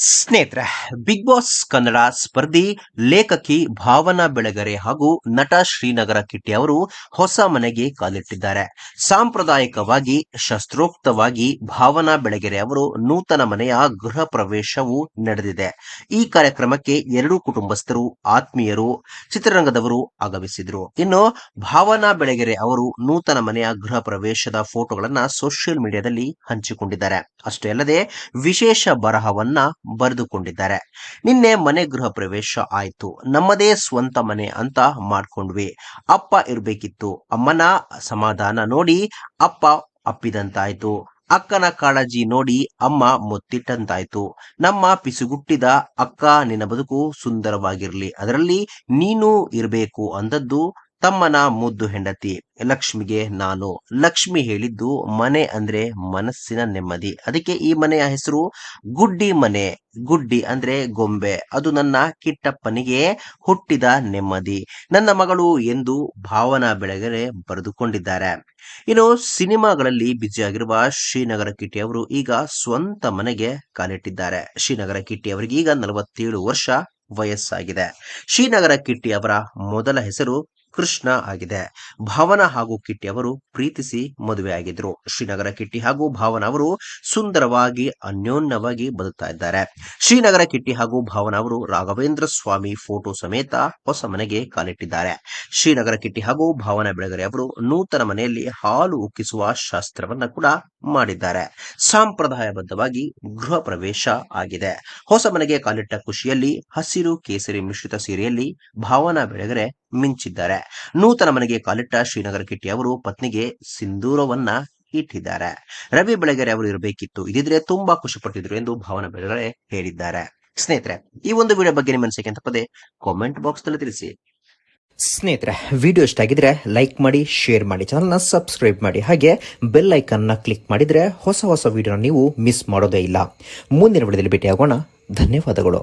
ಸ್ನೇಹಿತರೆ big boss Kannada ಸ್ಪರ್ಧಿ, ಲೇಖಕಿ ಭಾವನಾ ಬೆಳಗೆರೆ ಹಾಗೂ ನಟ ಶ್ರೀನಗರ ಕಿಟ್ಟಿ ಅವರು ಹೊಸ ಮನೆಗೆ ಕಾಲಿಟ್ಟಿದ್ದಾರೆ. ಸಾಂಪ್ರದಾಯಿಕವಾಗಿ, ಶಸ್ತ್ರೋಕ್ತವಾಗಿ ಭಾವನಾ ಬೆಳಗೆರೆ ಅವರು ನೂತನ ಮನೆಯ ಗೃಹ ಪ್ರವೇಶವು ನಡೆದಿದೆ. ಈ ಕಾರ್ಯಕ್ರಮಕ್ಕೆ ಎರಡೂ ಕುಟುಂಬಸ್ಥರು, ಆತ್ಮೀಯರು, ಚಿತ್ರರಂಗದವರು ಆಗಮಿಸಿದ್ರು. ಇನ್ನು ಭಾವನಾ ಬೆಳಗೆರೆ ಅವರು ನೂತನ ಮನೆಯ ಗೃಹ ಪ್ರವೇಶದ ಫೋಟೋಗಳನ್ನ ಸೋಷಿಯಲ್ ಮೀಡಿಯಾದಲ್ಲಿ ಹಂಚಿಕೊಂಡಿದ್ದಾರೆ. ಅಷ್ಟೇ ಅಲ್ಲದೆ, ವಿಶೇಷ ಬರಹವನ್ನ ಬರೆದುಕೊಂಡಿದ್ದಾರೆ. ನಿನ್ನೆ ಮನೆ ಗೃಹ ಪ್ರವೇಶ ಆಯ್ತು. ನಮ್ಮದೇ ಸ್ವಂತ ಮನೆ ಅಂತ ಮಾಡ್ಕೊಂಡ್ವಿ. ಅಪ್ಪ ಇರ್ಬೇಕಿತ್ತು. ಅಮ್ಮನ ಸಮಾಧಾನ ನೋಡಿ ಅಪ್ಪ ಅಪ್ಪಿದಂತಾಯ್ತು. ಅಕ್ಕನ ಕಾಳಜಿ ನೋಡಿ ಅಮ್ಮ ಮುತ್ತಿಟ್ಟಂತಾಯ್ತು. ನಮ್ಮ ಪಿಸುಗುಟ್ಟಿದ ಅಕ್ಕ ನಿನ್ನ ಬದುಕು ಸುಂದರವಾಗಿರ್ಲಿ. ಅದರಲ್ಲಿ ನೀನು ಇರಬೇಕು ಅಂದದ್ದು ತಮ್ಮನ ಮುದ್ದು ಹೆಂಡತಿ, ಲಕ್ಷ್ಮಿಗೆ ನಾನು ಲಕ್ಷ್ಮಿ ಹೇಳಿದ್ದು ಮನೆ ಅಂದ್ರೆ ಮನಸ್ಸಿನ ನೆಮ್ಮದಿ. ಅದಕ್ಕೆ ಈ ಮನೆಯ ಹೆಸರು ಗುಡ್ಡಿ ಮನೆ. ಗುಡ್ಡಿ ಅಂದ್ರೆ ಗೊಂಬೆ. ಅದು ನನ್ನ ಕಿಟ್ಟಪ್ಪನಿಗೆ ಹುಟ್ಟಿದ ನೆಮ್ಮದಿ. ನನ್ನ ಮಗಳು ಎಂದು ಭಾವನಾ ಬೆಳಗೆರೆ ಬರೆದುಕೊಂಡಿದ್ದಾರೆ. ಇನ್ನು ಸಿನಿಮಾಗಳಲ್ಲಿ ಬ್ಯುಸಿಯಾಗಿರುವ ಶ್ರೀನಗರ ಕಿಟ್ಟಿ ಅವರು ಈಗ ಸ್ವಂತ ಮನೆಗೆ ಕಾಲಿಟ್ಟಿದ್ದಾರೆ. ಶ್ರೀನಗರ ಕಿಟ್ಟಿ ಅವರಿಗೆ ಈಗ ನಲವತ್ತೇಳು ವರ್ಷ ವಯಸ್ಸಾಗಿದೆ. ಶ್ರೀನಗರ ಕಿಟ್ಟಿ ಅವರ ಮೊದಲ ಹೆಸರು ಕೃಷ್ಣ ಆಗಿದೆ. ಭಾವನ ಹಾಗೂ ಕಿಟ್ಟಿ ಅವರು ಪ್ರೀತಿಸಿ ಮದುವೆಯಾಗಿದ್ರು ಶ್ರೀನಗರ ಕಿಟ್ಟಿ ಹಾಗೂ ಭಾವನ ಅವರು ಸುಂದರವಾಗಿ, ಅನ್ಯೋನ್ಯವಾಗಿ ಬದುಕ್ತಾ ಇದ್ದಾರೆ. ಶ್ರೀನಗರ ಕಿಟ್ಟಿ ಹಾಗೂ ಭಾವನ ಅವರು ರಾಘವೇಂದ್ರ ಸ್ವಾಮಿ ಫೋಟೋ ಸಮೇತ ಹೊಸ ಮನೆಗೆ ಕಾಲಿಟ್ಟಿದ್ದಾರೆ. ಶ್ರೀನಗರ ಕಿಟ್ಟಿ ಹಾಗೂ ಭಾವನ ಬೆಳಗರೆ ಅವರು ನೂತನ ಮನೆಯಲ್ಲಿ ಹಾಲು ಉಕ್ಕಿಸುವ ಶಾಸ್ತ್ರವನ್ನ ಕೂಡ ಮಾಡಿದ್ದಾರೆ. ಸಾಂಪ್ರದಾಯಬದ್ಧವಾಗಿ ಗೃಹ ಪ್ರವೇಶ ಆಗಿದೆ. ಹೊಸ ಮನೆಗೆ ಕಾಲಿಟ್ಟ ಖುಷಿಯಲ್ಲಿ, ಹಸಿರು ಕೇಸರಿ ಮಿಶ್ರಿತ ಸೀರೆಯಲ್ಲಿ ಭಾವನಾ ಬೆಳಗೆರೆ ಮಿಂಚಿದ್ದಾರೆ. ನೂತನ ಮನೆಗೆ ಕಾಲಿಟ್ಟ ಶ್ರೀನಗರ ಕಿಟ್ಟಿ ಅವರು ಪತ್ನಿಗೆ ಸಿಂಧೂರವನ್ನ ಇಟ್ಟಿದ್ದಾರೆ. ರವಿ ಬೆಳಗೆರೆ ಅವರು ಇರಬೇಕಿತ್ತು. ಇದಿದ್ರೆ ತುಂಬಾ ಖುಷಿ ಪಟ್ಟಿದ್ರು ಎಂದು ಭಾವನ ಬೆಳಗೆರೆ ಹೇಳಿದ್ದಾರೆ. ಸ್ನೇಹಿತರೆ, ಈ ಒಂದು ವಿಡಿಯೋ ಬಗ್ಗೆ ನಿಮ್ಮ ಅನಿಸಿಕೆ ಪದೇ ಕಾಮೆಂಟ್ ಬಾಕ್ಸ್ನಲ್ಲಿ ತಿಳಿಸಿ. ಸ್ನೇಹಿತರೆ, ವಿಡಿಯೋ ಇಷ್ಟ ಆಗಿದ್ರೆ ಲೈಕ್ ಮಾಡಿ ಶೇರ್ ಮಾಡಿ ಚಾನಲ್ನ ಸಬ್ಸ್ಕ್ರೈಬ್ ಮಾಡಿ. ಹಾಗೆ ಬೆಲ್ ಐಕನ್ನ ಕ್ಲಿಕ್ ಮಾಡಿದ್ರೆ ಹೊಸ ಹೊಸ ವಿಡಿಯೋನ ನೀವು ಮಿಸ್ ಮಾಡೋದೇ ಇಲ್ಲ. ಮುಂದಿನ ವಿಡಿಯೋದಲ್ಲಿ ಭೇಟಿಯಾಗೋಣ. ಧನ್ಯವಾದಗಳು.